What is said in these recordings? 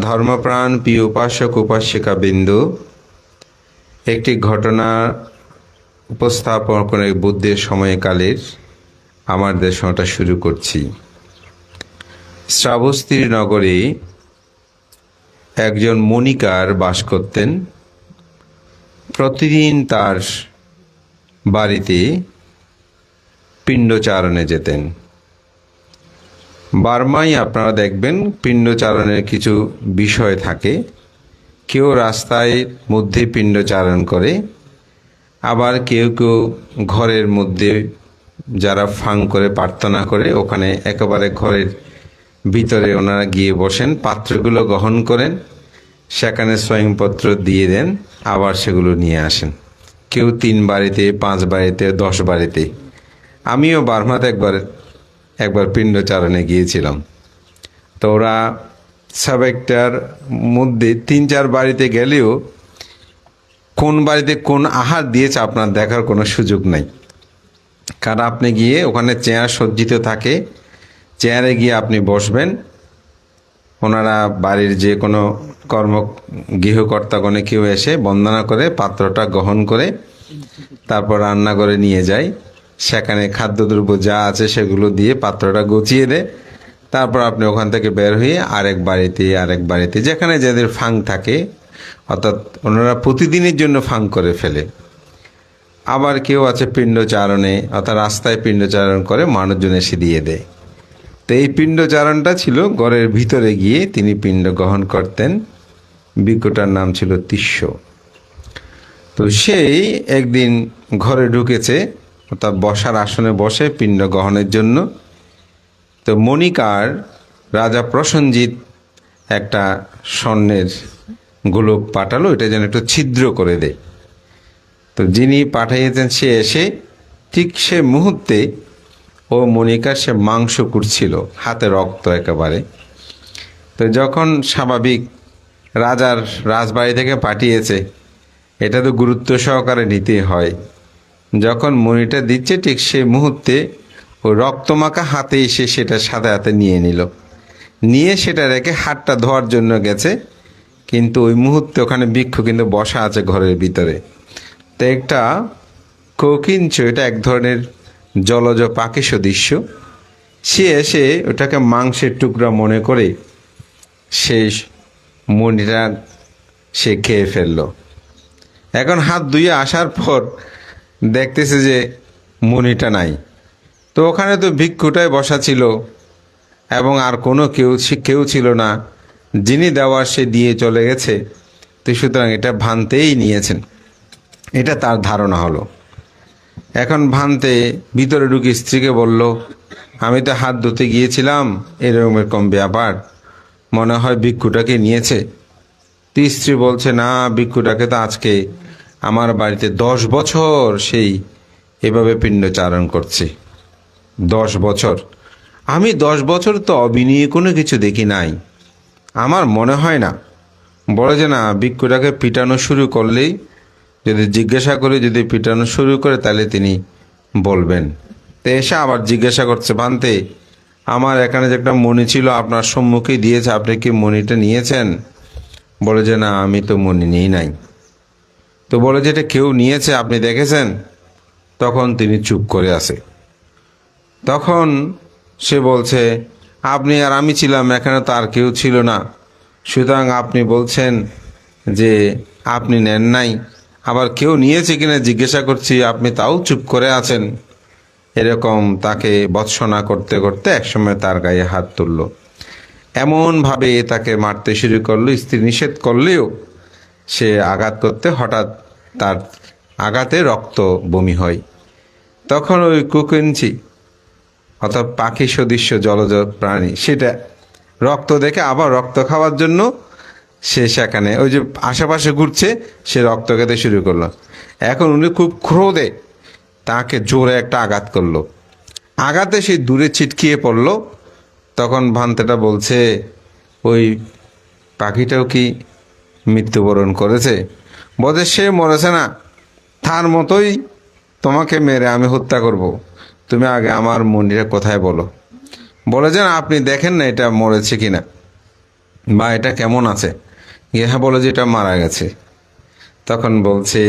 ধর্মপ্রাণ প্রিয় উপাসক উপাসিকা বিন্দু একটি ঘটনা উপস্থাপন করে বুদ্ধের সময়কালের আমার দেশটা শুরু করছি। শ্রাবস্তীর নগরে একজন মণিকার বাস করতেন। প্রতিদিন তার বাড়িতে পিণ্ডচারণে যেতেন। বার্মায় আপনারা দেখবেন পিণ্ডচারণের কিছু বিষয় থাকে। কেউ রাস্তায় মধ্যে পিণ্ডচারণ করে, আবার কেউ কেউ ঘরের মধ্যে যারা ফাং করে প্রার্থনা করে, ওখানে একেবারে ঘরের ভিতরে ওনারা গিয়ে বসেন, পাত্রগুলো গ্রহণ করেন, সেখানে স্বয়ংপত্র দিয়ে দেন, আবার সেগুলো নিয়ে আসেন। কেউ তিন বাড়িতে, পাঁচ বাড়িতে, দশ বাড়িতে। আমিও বার্মাতে একবার একবার পিণ্ডচারণে গিয়েছিলাম। তো ওরা সাবেকটার মধ্যে তিন চার বাড়িতে গেলেও কোন বাড়িতে কোন আহার দিয়েছে আপনার দেখার কোনো সুযোগ নাই। কারণ আপনি গিয়ে ওখানে চেয়ার সজ্জিত থাকে, চেয়ারে গিয়ে আপনি বসবেন। ওনারা বাড়ির যে কোনো কর্ম গৃহকর্তাগণে কেউ এসে বন্দনা করে পাত্রটা গ্রহণ করে তারপর রান্না করে নিয়ে যায়। সেখানে খাদ্যদ্রব্য যা আছে সেগুলো দিয়ে পাত্রটা গুছিয়ে দেয় তারপর আপনি ওখান থেকে বের হয়ে আরেক বাড়িতে আরেক বাড়িতে, যেখানে যাদের ফাং থাকে, অর্থাৎ ওনারা প্রতিদিনের জন্য ফাং করে ফেলে। আবার কেউ আছে পিণ্ডচারণে, অর্থাৎ রাস্তায় পিণ্ডচারণ করে মানুষজন এসে দিয়ে দেয়। তো এই পিণ্ডচারণটা ছিল ঘরের ভিতরে গিয়ে তিনি পিণ্ড গ্রহণ করতেন। বিজ্ঞটার নাম ছিল তিস্য। তো সেই একদিন ঘরে ঢুকেছে অর্থাৎ বসার আসনে বসে পিণ্ড গ্রহণের জন্য। তো মণিকার রাজা প্রসঞ্জিৎ একটা স্বর্ণের গোলক পাঠালো, এটা যেন একটু ছিদ্র করে দেয়। তো যিনি পাঠিয়েছেন, সে এসে ঠিক সে মুহূর্তে ও মনিকা সে মাংস কুটছিল, হাতে রক্ত একেবারে। তো যখন স্বাভাবিক রাজার রাজবাড়ি থেকে পাঠিয়েছে, এটা তো গুরুত্ব সহকারে নিতে হয়। যখন মনিটা দিচ্ছে, ঠিক সেই মুহূর্তে ওই রক্তমাখা হাতে এসে সেটা সাদা হাতে নিয়ে নিল। নিয়ে সেটা রেখে হাতটা ধোয়ার জন্য গেছে, কিন্তু ওই মুহূর্তে ওখানে বৃক্ষ কিন্তু বসা আছে ঘরের ভিতরে। তো একটা কোকিঞ্চ এটা এক ধরনের জলজ পাখি সদৃশ্য। সে এসে ওটাকে মাংসের টুকরা মনে করে সে মনিটা সে খেয়ে ফেলল। এখন হাত ধুয়ে আসার পর দেখতেছে যে মনিটা নাই। তো ওখানে তো ভিক্ষুটাই বসা ছিল এবং আর কোনো কেউ কেউ ছিল না। যিনি দেওয়ার সে দিয়ে চলে গেছে। তো সুতরাং এটা ভানতেই নিয়েছেন। এটা তার ধারণা হলো। এখন ভানতে ভিতরে ঢুকে স্ত্রীকে বলল, আমি তো হাত ধুতে গিয়েছিলাম, এরকম এরকম ব্যাপার। মনে হয় ভিক্ষুটাকে নিয়েছে। তো স্ত্রী বলছে, না, ভিক্ষুটাকে তো আজকে আমার বাড়িতে দশ বছর সেই এভাবে পিণ্ডচারণ করছে। দশ বছর। আমি দশ বছর তো অবিনয়ে কোনো কিছু দেখি নাই। আমার মনে হয় না। বলে যে না, ভিক্ষুটাকে পিটানো শুরু করলেই যদি জিজ্ঞাসা করে, যদি পিটানো শুরু করে, তাহলে তিনি বলবেন। তো এসে আবার জিজ্ঞাসা করছে, ভান্তে, আমার এখানে যে একটা মণি ছিল, আপনার সম্মুখে দিয়েছে, আপনি কি মণিটা নিয়েছেন? বলে যে না, আমি তো মণি নিই নাই। তো বলে যে এটা কেউ নিয়েছে, আপনি দেখেছেন? তখন তিনি চুপ করে আসে তখন সে বলছে, আপনি আর আমি ছিলাম, এখানে তো আর কেউ ছিল না। সুতরাং আপনি বলছেন যে আপনি নেন নাই। আবার কেউ নিয়েছে কিনা জিজ্ঞাসা করছি, আপনি তাও চুপ করে আছেন। এরকম তাকে বৎসনা করতে করতে একসময় তার গায়ে হাত তুলল। এমনভাবে তাকে মারতে শুরু করল, স্ত্রী নিষেধ করলেও সে আঘাত করতে হঠাৎ তার আঘাতে রক্ত বমি হয়। তখন ওই কুকুঞ্চি অর্থাৎ পাখি সদৃশ্য জলজ প্রাণী, সেটা রক্ত দেখে আবার রক্ত খাওয়ার জন্য সে সেখানে, ওই যে আশেপাশে ঘুরছে, সে রক্ত খেতে শুরু করল। এখন উনি খুব ক্রোধে তাকে জোরে একটা আঘাত করল। আঘাতে সে দূরে ছিটকিয়ে পড়ল। তখন ভান্তেটা বলছে, ওই পাখিটাও কি মৃত্যুবরণ করেছে? বলছে সে মরেছে না, তার মতোই তোমাকে মেরে আমি হত্যা করব। তুমি আগে আমার মন্দিরে কোথায় বলো? বলে যে আপনি দেখেন না এটা মরেছে কিনা বা এটা কেমন আছে। ইহা বলে যে এটা মারা গেছে। তখন বলছে,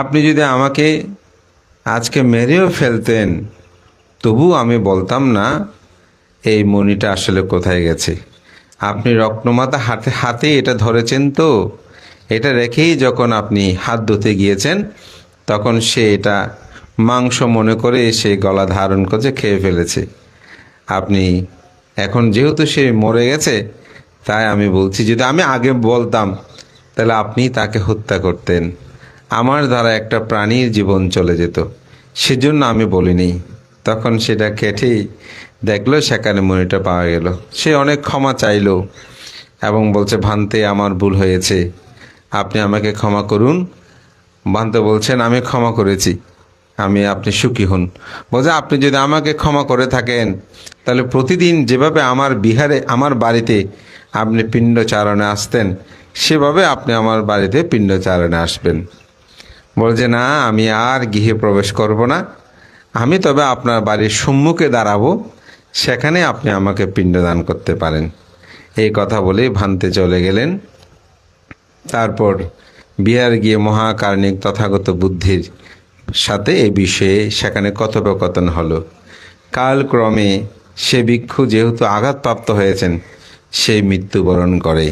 আপনি যদি আমাকে আজকে মেরেও ফেলতেন, তবু আমি বলতাম না, এই মণিটা আসলে কোথায় গেছে? আপনি রক্তমাতা হাতে হাতে এটা ধরেছেন তো? এটা রেখেই যখন আপনি হাত ধুতে গিয়েছেন, তখন সে এটা মাংস মনে করে সে গলা ধারণ করে খেয়ে ফেলেছে। আপনি এখন যেহেতু সে মরে গেছে, তাই আমি বলছি, যদি আমি আগে বলতাম, তাহলে আপনি তাকে হত্যা করতেন। আমার দ্বারা একটা প্রাণীর জীবন চলে যেত। সেজন্য আমি বলিনি। তখন সেটা কেটেই দেখল, সেখানে মনিটা পাওয়া গেল। সে অনেক ক্ষমা চাইলো এবং বলছে, ভানতে, আমার ভুল হয়েছে। আপনি আমাকে ক্ষমা করুন। ভান্তে বলছেন, আমি ক্ষমা করেছি। আমি, আপনি সুখী হন। বলছে আপনি যদি আমাকে ক্ষমা করে থাকেন, তাহলে প্রতিদিন যেভাবে আমার বিহারে, আমার বাড়িতে আপনি পিণ্ড চারণে আসতেন, সেভাবে আপনি আমার বাড়িতে পিণ্ড চারণে আসবেন বলছে না, আমি আর গৃহে প্রবেশ করব না। আমি তবে আপনার বাড়ির সম্মুখে দাঁড়াবো। সেখানে আপনি আমাকে পিণ্ডদান করতে পারেন। এই কথা বলে ভানতে চলে গেলেন। তারপর বিহার গিয়ে মহাকার্ণিক তথাগত বুদ্ধির সাথে এ বিষয়ে সেখানে কথোপকথন হলো। কালক্রমে সে ভিক্ষু যেহেতু আঘাতপ্রাপ্ত হয়েছেন, সে মৃত্যুবরণ করে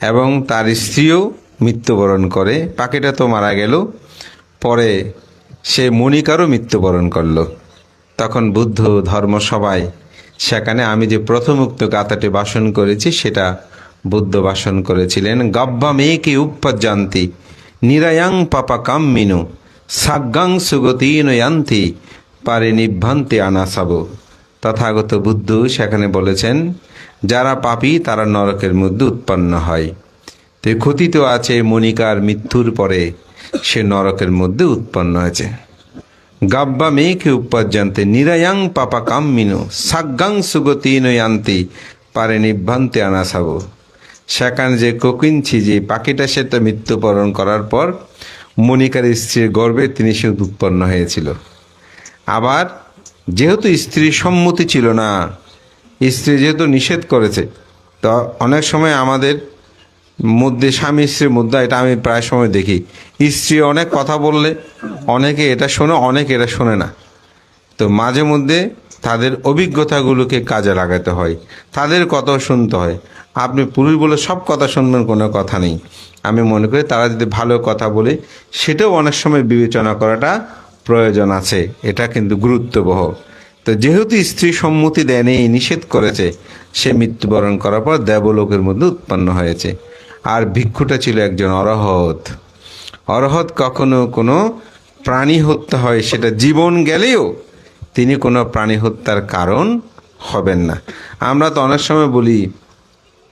এবং তার স্ত্রীও মৃত্যুবরণ করে। পাখিটা তো মারা গেল, পরে সে মণিকারও মৃত্যুবরণ করল। তখন বুদ্ধ ধর্মসভায় সেখানে আমি যে প্রথমোক্ত গাথাটি বাসন করেছি, সেটা বুদ্ধ বাসন করেছিলেন গব্বা মেয়েকে উপজান্তি, নিরায়াং পাপা কাম্মিনু সাগ্গাং সুগতিন ইয়ান্তি পারে নিভ্রান্তি আনাসাব। তথাগত বুদ্ধ সেখানে বলেছেন, যারা পাপি, তারা নরকের মধ্যে উৎপন্ন হয়। তো কথিত আছে মনিকার মৃত্যুর পরে, সে নরকের মধ্যে উৎপন্ন হয়েছে। গাব্বা মেয়েকে উপার্জান্তে নিরায়াং পাপা কাম্মিনু সাগ্গাং সুগতিন ইয়ান্তি পারে নিভ্রান্তি আনাসাব। সেখানে যে কোকিনছি যে পাখিটা সেটা মৃত্যুবরণ করার পর মনিকার স্ত্রীর গর্ভে তিনি সে উৎপন্ন হয়েছিল। আবার যেহেতু স্ত্রীর সম্মতি ছিল না, স্ত্রী যেহেতু নিষেধ করেছে, তো অনেক সময় আমাদের মধ্যে স্বামী স্ত্রীর মধ্যে এটা আমি প্রায় সময় দেখি। স্ত্রী অনেক কথা বললে, অনেকে এটা শোনে, অনেকে এটা শোনে না। তো মাঝে মধ্যে তাদের অভিজ্ঞতাগুলোকে কাজে লাগাতে হয়, তাদের কথাও শুনতে হয়। আপনি পুরুষ বলে সব কথা শুনবেন, কোনো কথা নেই। আমি মনে করি তারা যদি ভালো কথা বলে, সেটাও অনেক সময় বিবেচনা করাটা প্রয়োজন আছে। এটা কিন্তু গুরুত্ববহ। তো যেহেতু স্ত্রী সম্মতি দেয়নি নিষেধ করেছে, সে মৃত্যুবরণ করার পর দেবলোকের মধ্যে উৎপন্ন হয়েছে। আর ভিক্ষুটা ছিল একজন অরহত। অরহত কখনো কোনো প্রাণী হত্যা হয়, সেটা জীবন গেলেও তিনি কোনো প্রাণী হত্যার কারণ হবেন না। আমরা তো অনেক সময় বলি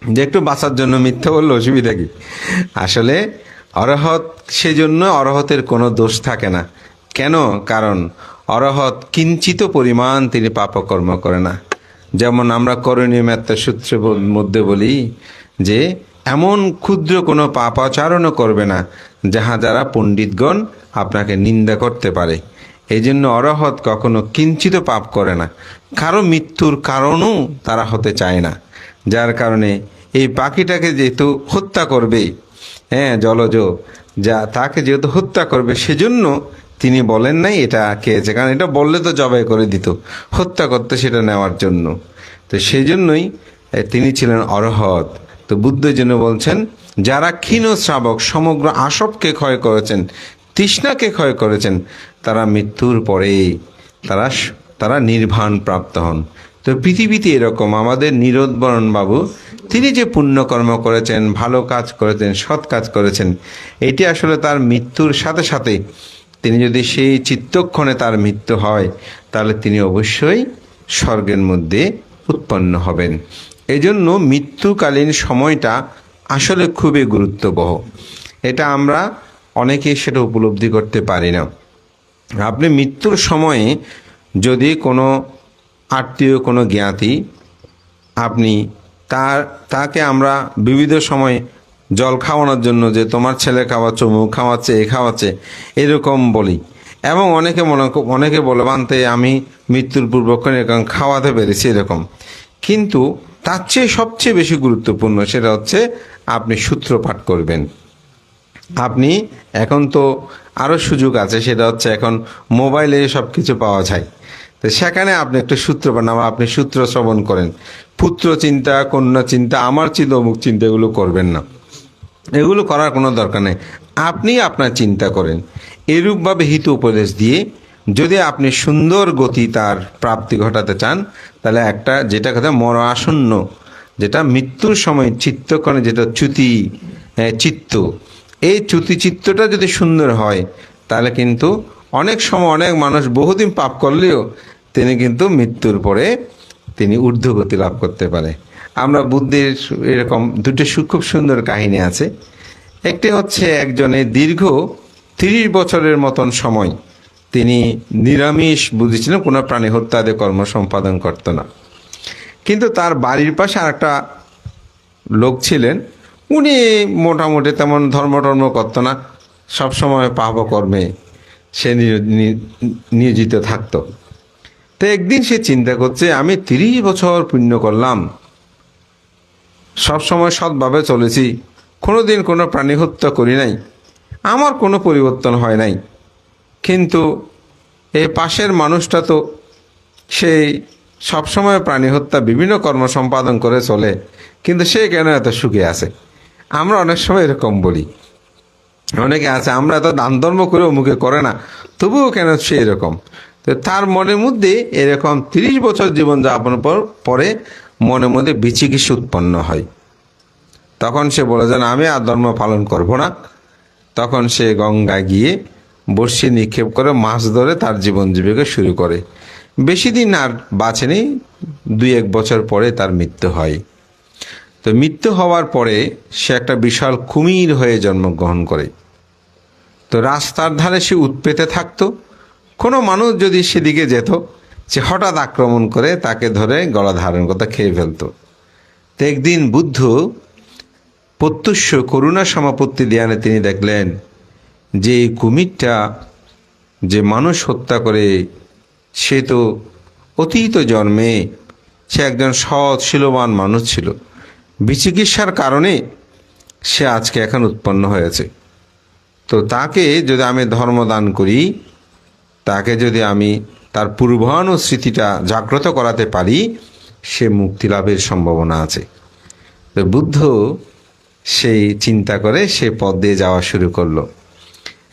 যে একটু বাঁচার জন্য মিথ্যা বললে অসুবিধা কি? আসলে অরহত সেজন্য অরহতের কোনো দোষ থাকে না। কেন? কারণ অরহত কিঞ্চিত পরিমাণ তিনি পাপকর্ম করে না। যেমন আমরা করণীয় মেত্তা সূত্রের মধ্যে বলি যে, এমন ক্ষুদ্র কোনো পাপাচারণও করবে না, যাহা যারা পণ্ডিতগণ আপনাকে নিন্দা করতে পারে। এই জন্য অরহত কখনো কিঞ্চিত পাপ করে না। কারও মৃত্যুর কারণও তারা হতে চায় না। যার কারণে এই পাখিটাকে যেহেতু হত্যা করবে হ্যাঁ জলজ, যা তাকে যেহেতু হত্যা করবে, সেজন্য তিনি বলেন নাই এটা খেয়েছে কারণ এটা বললে তো জবাই করে দিত, হত্যা করতে সেটা নেওয়ার জন্য। তো সেই জন্যই তিনি ছিলেন অরহত তো বুদ্ধ যেন বলছেন, যারা ক্ষীণ শ্রাবক, সমগ্র আসবকে ক্ষয় করেছেন, তৃষ্ণাকে ক্ষয় করেছেন, তারা মৃত্যুর পরে তারা তারা নির্বাণ প্রাপ্ত হন। তো পৃথিবীতে এরকম, আমাদের নিরোধবরণ বাবু, তিনি যে পুণ্যকর্ম করেছেন, ভালো কাজ করেছেন, সৎ কাজ করেছেন, এটি আসলে তার মৃত্যুর সাথে সাথে তিনি যদি সেই চিত্তক্ষণে তার মৃত্যু হয়, তাহলে তিনি অবশ্যই স্বর্গের মধ্যে উৎপন্ন হবেন। এজন্য মৃত্যুকালীন সময়টা আসলে খুবই গুরুত্ববহ। এটা আমরা অনেকেই সেটা উপলব্ধি করতে পারি না। আপনি মৃত্যুর সময়ে যদি কোনো আত্মীয় কোনো জ্ঞাতি, আপনি তার, তাকে আমরা বিবিধ সময় জল খাওয়ানোর জন্য যে তোমার ছেলে খাওয়াচ্ছে, মুখ খাওয়াচ্ছে, এ খাওয়াচ্ছে, এরকম বলি। এবং অনেকে মনে অনেকে বলে, বানতে, আমি মৃত্যুর পূর্বক্ষণ এরকম খাওয়াতে পেরেছি এরকম। কিন্তু তার চেয়ে সবচেয়ে বেশি গুরুত্বপূর্ণ সেটা হচ্ছে, আপনি সূত্রপাঠ করবেন। আপনি এখন তো আরও সুযোগ আছে, সেটা হচ্ছে এখন মোবাইলে সব কিছু পাওয়া যায়। তো সেখানে আপনি একটা সূত্র বানাম আপনি সূত্র শ্রবণ করেন। পুত্র চিন্তা, কন্যা চিন্তা, আমার চিন্তা, অমুক চিন্তা, এগুলো করবেন না। এগুলো করার কোনো দরকার নেই। আপনি আপনার চিন্তা করেন। এরূপভাবে হিত উপদেশ দিয়ে যদি আপনি সুন্দর গতি তার প্রাপ্তি ঘটাতে চান, তাহলে একটা যেটা কথা মর আসন্ন, যেটা মৃত্যুর সময় চিত্তকণে যেটা চ্যুতি চিত্ত, এই চ্যুতি চিত্তটা যদি সুন্দর হয়, তাহলে কিন্তু অনেক সময় অনেক মানুষ বহুদিন পাপ করলেও তিনি কিন্তু মৃত্যুর পরে তিনি ঊর্ধ্বগতি লাভ করতে পারে। আমরা বুদ্ধির এরকম দুটো খুব সুন্দর কাহিনী আছে। একটি হচ্ছে একজনের দীর্ঘ তিরিশ বছরের মতন সময় তিনি নিরামিষ বুঝেছিলেন, কোনো প্রাণী হত্যাদে কর্ম সম্পাদন করতো না। কিন্তু তার বাড়ির পাশে আরেকটা লোক ছিলেন, উনি মোটামুটি তেমন ধর্ম টর্ম করতো না, সবসময় পাপকর্মে সে নিয়োজিত থাকত। তো একদিন সে চিন্তা করছে, আমি তিরিশ বছর পুণ্য করলাম। সবসময় সৎভাবে চলেছি। কোনোদিন কোনো প্রাণী হত্যা করি নাই। আমার কোনো পরিবর্তন হয় নাই। কিন্তু এই পাশের মানুষটা তো সেই সবসময় প্রাণী হত্যা, বিভিন্ন কর্ম সম্পাদন করে চলে। কিন্তু সে কেন এত সুখে আছে? আমরা অনেক সময় এরকম বলি। অনেকে আছে আমরা তো দান ধর্ম করে মুখে করে না। তবুও কেন সে এরকম? তো তার মনের মধ্যে এরকম তিরিশ বছর জীবন যাপন পর- পরে মনের মধ্যে বিচিকিৎসা উৎপন্ন হয়। তখন সে বলে যে না, আমি আর ধর্ম পালন করব না। তখন সে গঙ্গায় গিয়ে বর্ষি নিক্ষেপ করে মাছ ধরে তার জীবন জীবিকা শুরু করে। বেশি দিন আর বাঁচেনি দুই এক বছর পরে তার মৃত্যু হয়। তো মৃত্যু হওয়ার পরে সে একটা বিশাল কুমির হয়ে জন্মগ্রহণ করে। তো রাস্তার ধারে সে উৎপেতে থাকতো। কোনো মানুষ যদি সেদিকে যেত, সে হঠাৎ আক্রমণ করে তাকে ধরে গলা ধারণ করতে খেয়ে ফেলতো। তো একদিন বুদ্ধ প্রত্যুষ করুণা সমাপত্তি দিয়ানে তিনি দেখলেন যে এই কুমিরটা যে মানুষ হত্যা করে, সে তো অতীত জন্মে সে একজন সৎ, শিলবান মানুষ ছিল। বিচিকিৎসার কারণে সে আজকে এখন উৎপন্ন হয়েছে। তো তাকে যদি আমি ধর্ম দান করি, তাকে যদি আমি তার পূর্বানুস্মৃতিটা জাগ্রত করাতে পারি, সে মুক্তি লাভের সম্ভাবনা আছে। তো বুদ্ধ সেই চিন্তা করে সে পথ দিয়ে যাওয়া শুরু করল।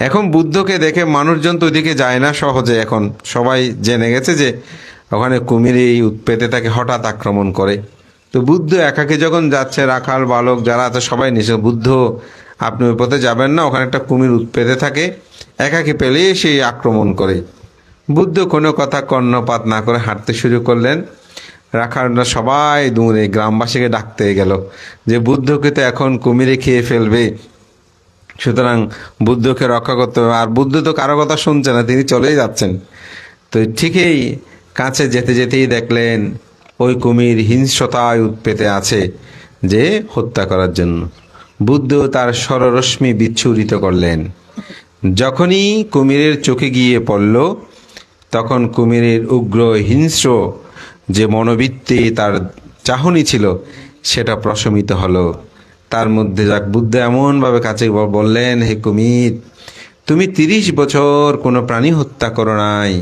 এখন বুদ্ধকে দেখে মানুষজন তো ওইদিকে যায় না সহজে। এখন সবাই জেনে গেছে যে ওখানে কুমির এই উৎপেতে তাকে হঠাৎ আক্রমণ করে। তো বুদ্ধ একাকে যখন যাচ্ছে, রাখাল, বালক যারা আছে, সবাই নিচে বুদ্ধ আপনি ওই পথে যাবেন না, ওখানে একটা কুমির উৎপেতে থাকে, একাকে পেলেই সেই আক্রমণ করে। বুদ্ধ কোনো কথা কর্ণপাত না করে হাঁটতে শুরু করলেন। রাখালরা সবাই দূরে গ্রামবাসীকে ডাকতে গেল যে, বুদ্ধকে তো এখন কুমিরে খেয়ে ফেলবে। সুতরাং বুদ্ধকে রক্ষা করতে হবে। আর বুদ্ধ তো কারও কথা শুনছে না, তিনি চলেই যাচ্ছেন। তো ঠিকই কাছে যেতে যেতেই দেখলেন, ওই কুমির হিংস্রতায় উৎপেতে আছে যে, হত্যা করার জন্য। বুদ্ধ তার স্বররশ্মি বিচ্ছুরিত করলেন। যখনই কুমিরের চোখে গিয়ে পড়ল, তখন কুমিরের উগ্র হিংস্র যে মনোবৃত্তি তার চাহনি ছিল, সেটা প্রশমিত হলো। তার মধ্যে যাক বুদ্ধ এমনভাবে কাছে বললেন, হে কুমির, তুমি তিরিশ বছর কোনো প্রাণী হত্যা করো নাই,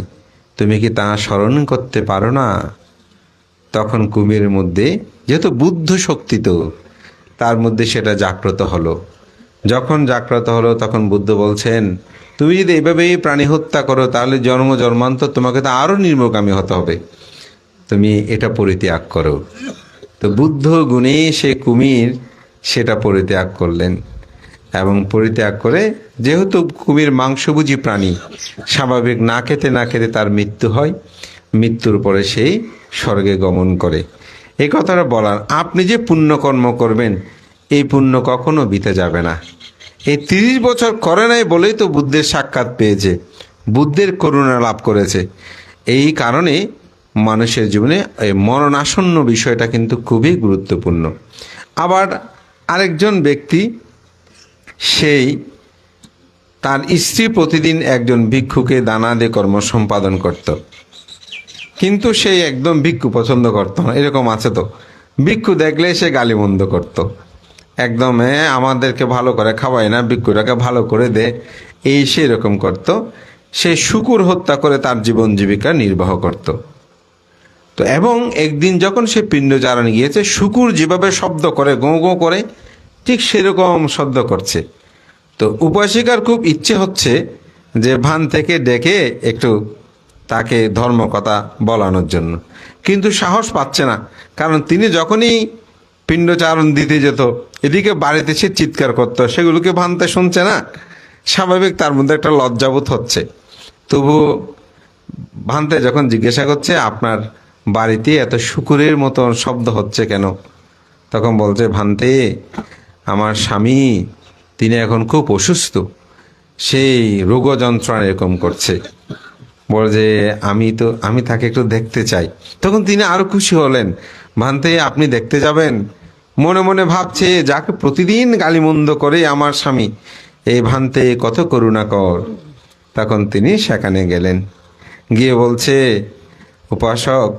তুমি কি তা স্মরণ করতে পারো না? তখন কুমিরের মধ্যে যেহেতু বুদ্ধ শক্তি তো তার মধ্যে সেটা জাগ্রত হলো। যখন জাগ্রত হলো, তখন বুদ্ধ বলছেন, তুমি যদি এভাবেই প্রাণী হত্যা করো, তাহলে জন্ম জন্মান্তর তোমাকে তো আরও নির্মকামী হতে হবে। তুমি এটা পরিত্যাগ করো। তো বুদ্ধ গুণে সে কুমির সেটা পরিত্যাগ করলেন এবং পরিত্যাগ করে, যেহেতু কুমির মাংসভোজী প্রাণী, স্বাভাবিক না খেতে না খেতে তার মৃত্যু হয়। মৃত্যুর পরে সেই স্বর্গে গমন করে। এই কথাটা বলার, আপনি যে পুণ্যকর্ম করবেন, এই পুণ্য কখনো বিতে যাবে না। এই তিরিশ বছর করে নাই বলেই তো বুদ্ধের সাক্ষাৎ পেয়েছে, বুদ্ধের করুণা লাভ করেছে। এই কারণে মানুষের জীবনে এই মরণাসন্ন বিষয়টা কিন্তু খুবই গুরুত্বপূর্ণ। আবার আরেকজন ব্যক্তি, সেই তার স্ত্রী প্রতিদিন একজন ভিক্ষুকে দানা দিয়ে কর্ম সম্পাদন করত। কিন্তু সেই একদম ভিক্ষু পছন্দ করতো না, এরকম আছে তো। ভিক্ষু দেখলে সে গালিমন্দ করতো। একদম আমাদেরকে ভালো করে খাওয়ায় না, ভিক্ষুটাকে ভালো করে দে। এই সেরকম করত। সে শুকুর হত্যা করে তার জীবন জীবিকা নির্বাহ করত। তো এবং একদিন যখন সে পিণ্ডচারণ গিয়েছে, শুকুর যেভাবে শব্দ করে, গো গো করে, ঠিক সেরকম শব্দ করছে। তো উপাসিকার খুব ইচ্ছে হচ্ছে যে ভান থেকে ডেকে একটু তাকে ধর্ম কথা বলানোর জন্য। কিন্তু সাহস পাচ্ছে না, কারণ তিনি যখনই পিণ্ডচারণ দিতে যেত, এদিকে বাড়িতে সে চিৎকার করতো, সেগুলোকে ভানতে শুনছে না, স্বাভাবিক তার মধ্যে একটা লজ্জাবোধ হচ্ছে। তবু ভান্তে যখন জিজ্ঞাসা করছে, আপনার বাড়িতে এত শুকুরের মতো শব্দ হচ্ছে কেন? তখন বলছে, ভান্তে, আমার স্বামী, তিনি এখন খুব অসুস্থ, সেই রোগ যন্ত্রণা এরকম করছে। বলে যে, আমি তো, আমি তাকে একটু দেখতে চাই। তখন তিনি আরও খুশি হলেন। ভান্তে, আপনি দেখতে যাবেন? মনে মনে ভাবছে, যাকে, প্রতিদিন গালিমন্দ করে আমার স্বামী। এই ভান্তে, কত করুণা কর। তখন তিনি সেখানে গেলেন। গিয়ে বলছে, উপাসক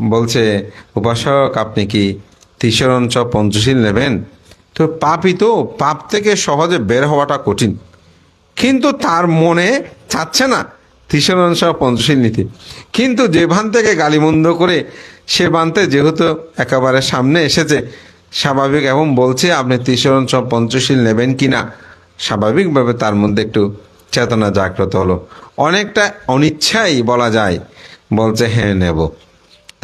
বলছে, উপাসক, আপনি কি তিসরঞ্চ পঞ্চশীল নেবেন? তো পাপই তো, পাপ থেকে সহজে বের হওয়াটা কঠিন। কিন্তু তার মনে চাচ্ছে না তিসরঞ্চ পঞ্চশীল নীতি। কিন্তু যে ভান থেকে গালিমন্দ করে সে বানতে যেহেতু একেবারে সামনে এসেছে, স্বাভাবিক এবং বলছে, আপনি তিসরঞ্চ পঞ্চশীল নেবেন কি না স্বাভাবিকভাবে তার মধ্যে একটু চেতনা জাগ্রত হলো। অনেকটা অনিচ্ছাই বলা যায়, বলছে হ্যাঁ নেব।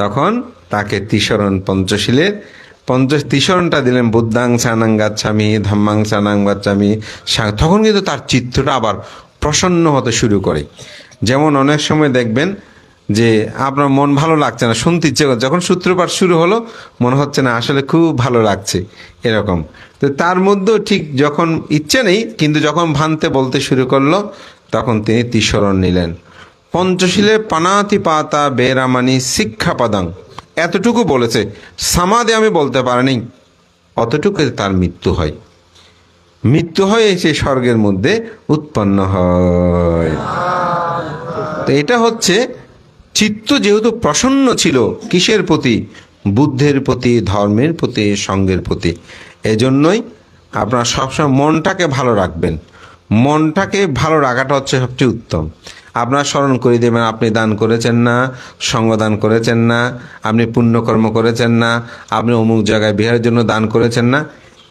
তখন তাকে তিসরণ পঞ্চশীলের পঞ্চ তিসরণটা দিলেন, বুদ্ধাং সানাং গাচ্ছামি, ধম্মাং সানাং গাচ্ছামি। তখন কিন্তু তার চিত্রটা আবার প্রসন্ন হতে শুরু করে। যেমন অনেক সময় দেখবেন যে আপনার মন ভালো লাগছে না, শুনতে ইচ্ছে করছে যখন সূত্রপাত শুরু হলো, মনে হচ্ছে না আসলে খুব ভালো লাগছে, এরকম। তো তার মধ্যেও ঠিক যখন ইচ্ছে নেই, কিন্তু যখন ভানতে বলতে শুরু করল, তখন তিনি তিসরণ নিলেন। পঞ্চশীলে পানাতি পাতা বেরামানি শিক্ষা পাদাং। এতটুকু বলেছে সামাদে আমি বলতে পারিনি। অতটুকু তার মৃত্যু হয়। মৃত্যু হয়ে সে স্বর্গের মধ্যে উৎপন্ন হয়। তো এটা হচ্ছে চিত্ত যেহেতু প্রসন্ন ছিল কিসের প্রতি? বুদ্ধের প্রতি, ধর্মের প্রতি, সঙ্গের প্রতি। এজন্যই আপনার সবসময় মনটাকে ভালো রাখবেন। মনটাকে ভালো রাখাটা হচ্ছে সবচেয়ে উত্তম। আপনার স্মরণ করে দেবেন, আপনি দান করেছেন না সঙ্গদান করেছেন না, আপনি পুণ্যকর্ম করেছেন না, আপনি অমুক জায়গায় বিহারের জন্য দান করেছেন না।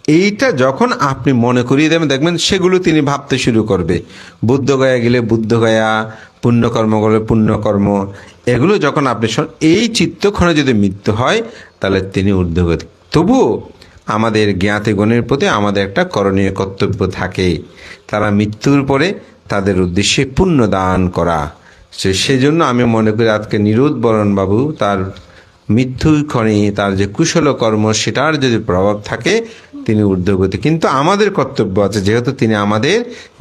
এইটা যখন আপনি মনে করিয়ে দেবেন, দেখবেন সেগুলো তিনি ভাবতে শুরু করবে। বুদ্ধ গয়া গেলে বুদ্ধ পুণ্যকর্ম করলে পুণ্যকর্ম। এগুলো যখন আপনি এই চিত্তক্ষণে যদি মৃত্যু হয়, তাহলে তিনি ঊর্ধ্বগতি। তবুও আমাদের জ্ঞাতিগণের প্রতি আমাদের একটা করণীয় কর্তব্য থাকে। তারা মৃত্যুর পরে তাদের উদ্দেশ্যে পুণ্য দান করা। সে- সেজন্য আমি মনে করি আজকে নিরোধ বরণ বাবু তার মৃত্যুক্ষণে তার যে কুশল কর্ম, সেটার যদি প্রভাব থাকে তিনি ঊর্ধ্বগতি। কিন্তু আমাদের কর্তব্য আছে, যেহেতু তিনি আমাদের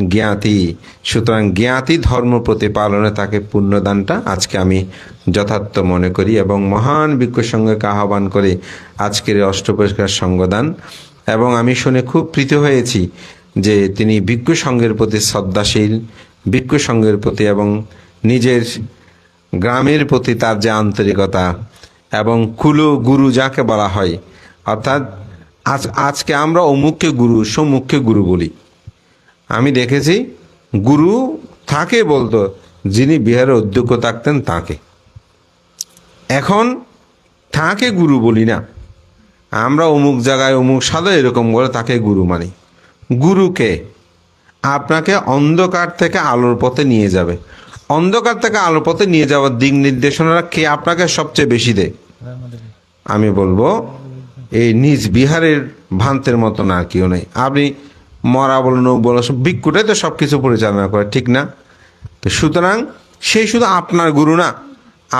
জ্ঞাতি। সুতরাং জ্ঞাতি ধর্ম প্রতিপালনে তাকে পুণ্যদানটা আজকে আমি যথার্থ মনে করি এবং মহান বিজ্ঞ আহ্বান করে আজকের অষ্টপরিষ্কার সঙ্গদান। এবং আমি শুনে খুব প্রীত হয়েছি যে তিনি বিজ্ঞ সঙ্গের প্রতি শ্রদ্ধাশীল বিজ্ঞ সঙ্গের প্রতি এবং নিজের গ্রামের প্রতি তার যে আন্তরিকতা এবং কুলো গুরু যাকে বলা হয়, অর্থাৎ আজ, আজকে আমরা অমুককে গুরু সমুখকে গুরু বলি। আমি দেখেছি, গুরু থাকে বলতো, যিনি বিহারে অধ্যক্ষ থাকতেন তাকে। এখন তাকে গুরু বলি না। আমরা অমুক জায়গায় অমুক সাদা এরকম বলে তাকে গুরু মানি। গুরুকে আপনাকে অন্ধকার থেকে আলোর পথে নিয়ে যাবে। অন্ধকার থেকে আলোর পথে নিয়ে যাওয়ার দিক নির্দেশনারা কে আপনাকে সবচেয়ে বেশি দেয়? আমি বলব এই নিজ বিহারের ভান্তের মতো না, কেউ নেই। আপনি মরা বলুন বলো ভিক্ষুটাই তো সব কিছু পরিচালনা করে, ঠিক না? তো সুতরাং সেই শুধু আপনার গুরু না,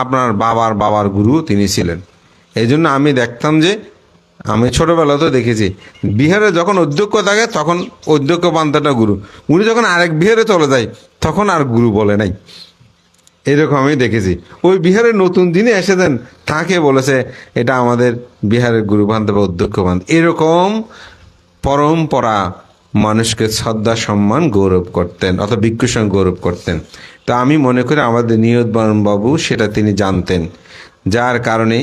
আপনার বাবার বাবার গুরু তিনি ছিলেন। এই জন্য আমি দেখতাম যে, আমি ছোটবেলা তো দেখেছি, বিহারে যখন অধ্যক্ষ থাকে, তখন অধ্যক্ষ পান্তাটা গুরু। উনি যখন আরেক বিহারে চলে যায়, তখন আর গুরু বলে নাই। এরকম আমি দেখেছি। ওই বিহারের নতুন দিনে এসেছেন তাকে বলেছে, এটা আমাদের বিহারের গুরু বান্ধব অধ্যক্ষ বান্ধব এরকম পরম্পরা মানুষকে শ্রদ্ধা, সম্মান, গৌরব করতেন অথবা ভিক্ষুর সঙ্গে গৌরব করতেন। তো আমি মনে করি আমাদের বাবু সেটা তিনি জানতেন। যার কারণে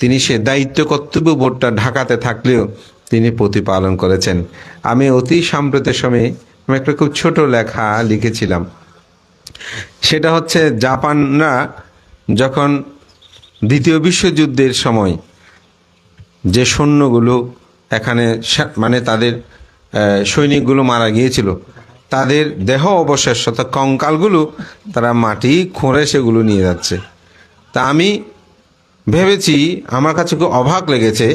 তিনি সে দায়িত্ব, কর্তব্য বোর্ডটা ঢাকাতে থাকলেও তিনি প্রতিপালন করেছেন। আমি অতি সাম্প্রতিক সময়ে আমি একটা খুব ছোট লেখা লিখেছিলাম। সেটা হচ্ছে জাপানরা যখন দ্বিতীয় বিশ্বযুদ্ধের সময় যে সৈন্যগুলো এখানে মানে তাদের সৈনিকগুলো মারা গিয়েছিল, তাদের দেহ অবশেষ অর্থাৎ কঙ্কালগুলো তারা মাটি খোঁড়ে সেগুলো নিয়ে যাচ্ছে। তা আমি ভেবেছি, আমার কাছে খুব অবাক লেগেছে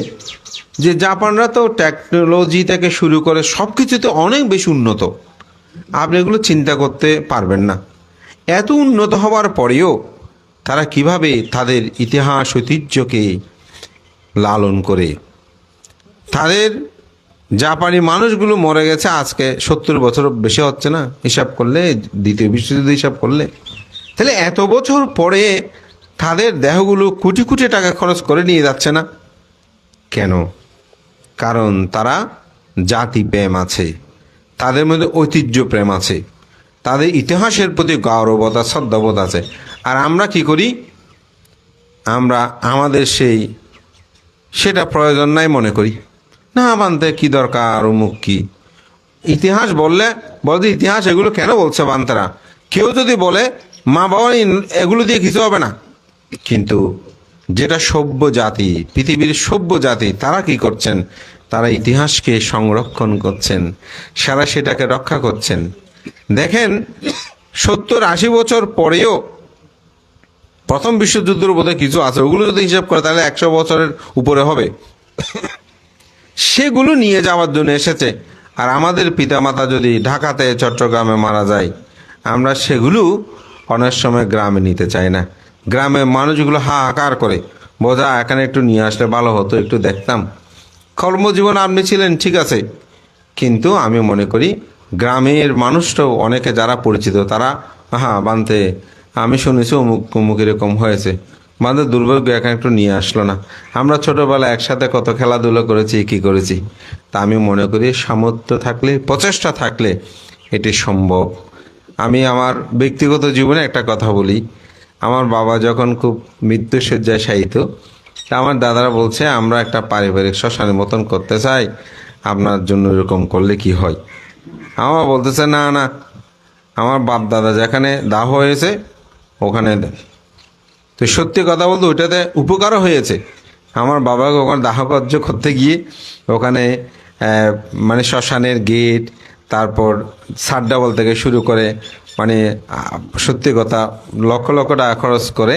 যে জাপানরা তো টেকনোলজি থেকে শুরু করে সব কিছুতে অনেক বেশি উন্নত। আপনি এগুলো চিন্তা করতে পারবেন না। এত উন্নত হওয়ার পরেও তারা কীভাবে তাদের ইতিহাস, ঐতিহ্যকে লালন করে? তাদের জাপানি মানুষগুলো মরে গেছে, আজকে সত্তর বছর বেশি হচ্ছে না? হিসাব করলে, দ্বিতীয় বিশ্বযুদ্ধ হিসাব করলে। তাহলে এত বছর পরে তাদের দেহগুলো কোটি কোটি টাকা খরচ করে নিয়ে যাচ্ছে না? কেন? কারণ তারা জাতি প্রেম আছে, তাদের মধ্যে ঐতিহ্য প্রেম আছে। তাদের ইতিহাসের প্রতি গৌরবতা, শ্রদ্ধাবোধ আছে। আর আমরা কি করি? আমরা আমাদের সেই সেটা প্রয়োজন নাই মনে করি। না বানতে কি দরকার, অমুক কি? ইতিহাস বললে বলতে ইতিহাস এগুলো কেন বলছে বান্তারা? কেউ যদি বলে, মা বাবা এগুলো দিয়ে কিছু হবে না। কিন্তু যেটা সভ্য জাতি, পৃথিবীর সভ্য জাতি, তারা কি করছেন? তারা ইতিহাসকে সংরক্ষণ করছেন, সারা সেটাকে রক্ষা করছেন। দেখেন, সত্তর আশি বছর পরেও প্রথম বিশ্বযুদ্ধের বোধহয় কিছু আছে, ওগুলো যদি হিসাব করে তাহলে একশো বছরের উপরে হবে। সেগুলো নিয়ে যাওয়ার জন্য এসেছে। আর আমাদের পিতামাতা যদি ঢাকাতে, চট্টগ্রামে মারা যায়, আমরা সেগুলো অনেক সময় গ্রামে নিতে চাই না। গ্রামে মানুষগুলো হাহাকার করে, বোঝা, এখানে একটু নিয়ে আসলে ভালো হতো, একটু দেখতাম। কর্মজীবন আপনি ছিলেন, ঠিক আছে। কিন্তু আমি মনে করি গ্রামের মানুষটাও অনেকে যারা পরিচিত, তারা হ্যাঁ বানতে, আমি শুনেছি অমুক অমুক এরকম হয়েছে। আমাদের দুর্ভাগ্য, এখন একটু নিয়ে আসলো না। আমরা ছোটবেলায় একসাথে কত খেলাধুলো করেছি, কি করেছি। তা আমি মনে করি সামর্থ্য থাকলে, প্রচেষ্টা থাকলে এটি সম্ভব। আমি আমার ব্যক্তিগত জীবনে একটা কথা বলি। আমার বাবা যখন খুব মৃত্যুসজ্জায় শায়িত, তা আমার দাদারা বলছে, আমরা একটা পারিবারিক শ্মশানের মতন করতে চাই। আপনার জন্য এরকম করলে কি হয়? আমার বলতেছে, না না, আমার বাপ দাদা যেখানে দাহ হয়েছে, ওখানে তো সত্যি কথা বলতে ওইটাতে উপকারও হয়েছে। আমার বাবাকে ওখানে দাহ কার্য করতে গিয়ে ওখানে মানে শ্মশানের গেট, তারপর সাড্ডাবল থেকে শুরু করে মানে সত্যি কথা, লক্ষ লক্ষ টাকা খরচ করে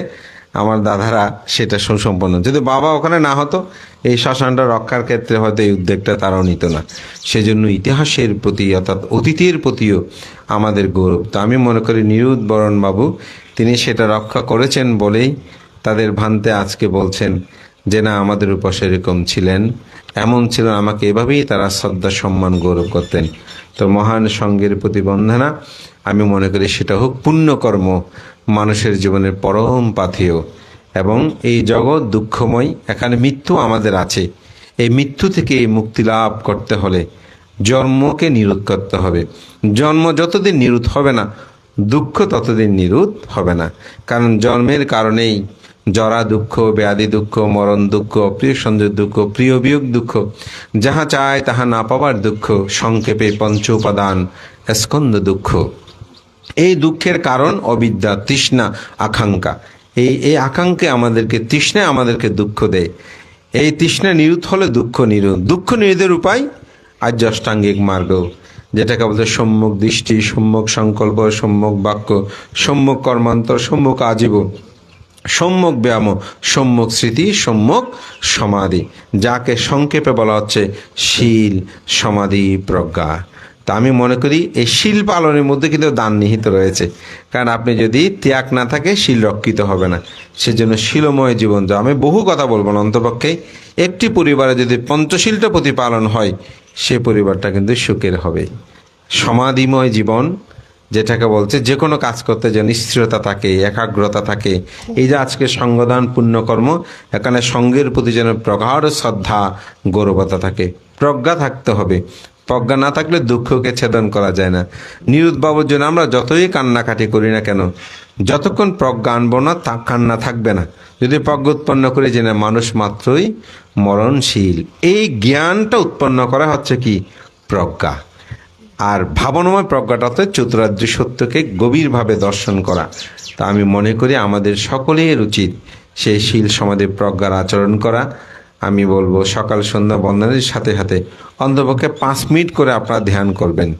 আমার দাদারা সেটা সুসম্পন্ন। যদি বাবা ওখানে না হতো, এই শ্মশানটা রক্ষার ক্ষেত্রে হয়তো এই উদ্যোগটা তারাও নিত না। সেজন্য ইতিহাসের প্রতি অর্থাৎ অতীতের প্রতিও আমাদের গৌরব। তো আমি মনে করি নিরুদ বরণ বাবু তিনি সেটা রক্ষা করেছেন বলেই তাদের ভান্তে আজকে বলছেন যে, না, আমাদের উপর সেরকম ছিলেন। এমন ছিল আমাকে এভাবেই তারা শ্রদ্ধা, সম্মান, গৌরব করতেন। তো মহান সঙ্গের প্রতি বন্দনা আমি মনে করি সেটা হোক পুণ্যকর্ম মানুষের জীবনের পরম পাথেয়। এবং এই জগৎ দুঃখময়, এখানে মৃত্যু আমাদের আছে। এই মৃত্যু থেকে মুক্তি লাভ করতে হলে জন্মকে নিরোধ করতে হবে। জন্ম যতদিন নিরোধ হবে না, দুঃখ ততদিন নিরোধ হবে না। কারণ জন্মের কারণেই জরা দুঃখ, ব্যাধি দুঃখ, মরণ দুঃখ, প্রিয় সঞ্জয় দুঃখ, প্রিয় বিয়োগ দুঃখ, যাহা চায় তাহা না পাওয়ার দুঃখ, সংক্ষেপে পঞ্চ উপাদান স্কন্দ দুঃখ। এই দুঃখের কারণ অবিদ্যা, তৃষ্ণা, আকাঙ্ক্ষা। এই এই আকাঙ্ক্ষা আমাদেরকে, তৃষ্ণা আমাদেরকে দুঃখ দেয়। এই তৃষ্ণা নিরুত হলে দুঃখ নিরোধ দুঃখ নিরোধের উপায় আর্য অষ্টাঙ্গিক মার্গ। যেটাকে বলতে সম্মুখ দৃষ্টি সম্মুখ সংকল্প সম্মুখ বাক্য সম্মুখ কর্মান্তর সম্মুখ আজীবন সম্যক ব্যায়াম, সম্যক স্মৃতি, সম্যক সমাধি। যাকে সংক্ষেপে বলা হচ্ছে শীল সমাধি প্রজ্ঞা। তা আমি মনে করি এই শিল পালনের মধ্যে কিন্তু দান নিহিত রয়েছে। কারণ আপনি যদি ত্যাগ না থাকে, শিল রক্ষিত হবে না। সেজন্য শিলময় জীবন যা আমি বহু কথা বলব না অন্তপক্ষে। একটি পরিবারে যদি পঞ্চশীলটা প্রতিপালন হয়, সে পরিবারটা কিন্তু সুখের হবে। সমাধিময় জীবন, যেটাকে বলছে যে কোনো কাজ করতে যেন স্থিরতা থাকে, একাগ্রতা থাকে। এই যে আজকে সঙ্গদান পুণ্যকর্ম, এখানে সঙ্গের প্রতি যেন প্রগাঢ় শ্রদ্ধা, গৌরবতা থাকে। প্রজ্ঞা থাকতে হবে। প্রজ্ঞা না থাকলে দুঃখকে ছেদন করা যায় না। নিরুদ্ভাবের জন্য আমরা যতই কান্নাকাটি করি না কেন, যতক্ষণ প্রজ্ঞা আনব না তা কান্না থাকবে না। যদি প্রজ্ঞা উৎপন্ন করে যে না মানুষ মাত্রই মরণশীল। এই জ্ঞানটা উৎপন্ন করা হচ্ছে কি? প্রজ্ঞা। আর ভাবনাময় প্রজ্ঞাটাতে চতুরার্য সত্যকে গভীরভাবে দর্শন করা। তা আমি মনে করি আমাদের সকলের উচিত সেই শীল সমাধি প্রজ্ঞার আচরণ করা। আমি বলব সকাল, সন্ধ্যা বন্ধনের সাথে সাথে অন্তপক্ষে পাঁচ মিনিট করে আপনারা ধ্যান করবেন।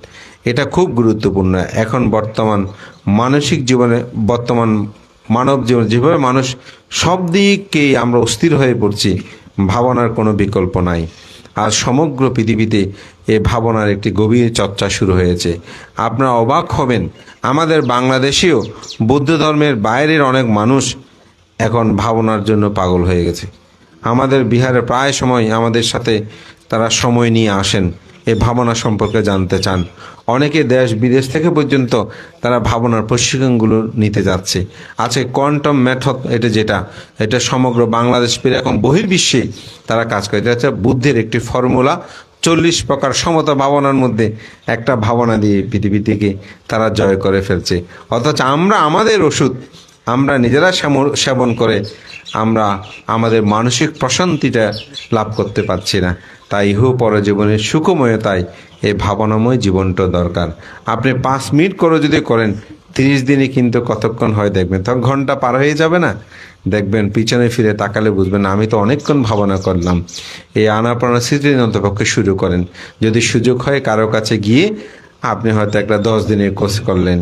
এটা খুব গুরুত্বপূর্ণ। এখন বর্তমান মানসিক জীবনে, বর্তমান মানব জীবন, যেভাবে মানুষ সব দিকেই আমরা অস্থির হয়ে পড়ছি, ভাবনার কোনো বিকল্প নাই। আর সমগ্র পৃথিবীতে এ ভাবনার একটি গভীর চর্চা শুরু হয়েছে। আপনারা অবাক হবেন, আমাদের বাংলাদেশেও বৌদ্ধ ধর্মের বাইরের অনেক মানুষ এখন ভাবনার জন্য পাগল হয়ে গেছে। আমাদের বিহারে প্রায় সময় আমাদের সাথে তারা সময় নিয়ে আসেন এই ভাবনা সম্পর্কে জানতে চান। অনেকে দেশ বিদেশ থেকে পর্যন্ত তারা ভাবনার প্রশিক্ষণগুলো নিতে যাচ্ছে। আছে কোয়ান্টাম মেথড, এটা যেটা, এটা সমগ্র বাংলাদেশ এখন বহির্বিশ্বে তারা কাজ করে। এটা বুদ্ধের একটি ফর্মুলা। চল্লিশ প্রকার সমতা ভাবনার মধ্যে একটা ভাবনা দিয়ে পৃথিবী থেকে তারা জয় করে ফেলছে। অথচ আমরা আমাদের ওষুধ আমরা নিজেরা সেবন করে আমরা আমাদের মানসিক প্রশান্তিটা লাভ করতে পারছি না। তাই ইহ পরজীবনের সুখময়তায় এই ভাবনাময় জীবনটা দরকার। আপনি পাঁচ মিনিট করে যদি করেন, তিরিশ দিনে কিন্তু কতক্ষণ হয় দেখবেন? তখন ঘণ্টা পার হয়ে যাবে না। দেখবেন পিছনে ফিরে তাকালে বুঝবেন, আমি তো অনেকক্ষণ ভাবনা করলাম। এই আনাপ্রাণা স্মৃতির অন্তপক্ষে শুরু করেন। যদি সুযোগ হয় কারও কাছে গিয়ে আপনি হয়তো একটা দশ দিনের কোর্স করলেন।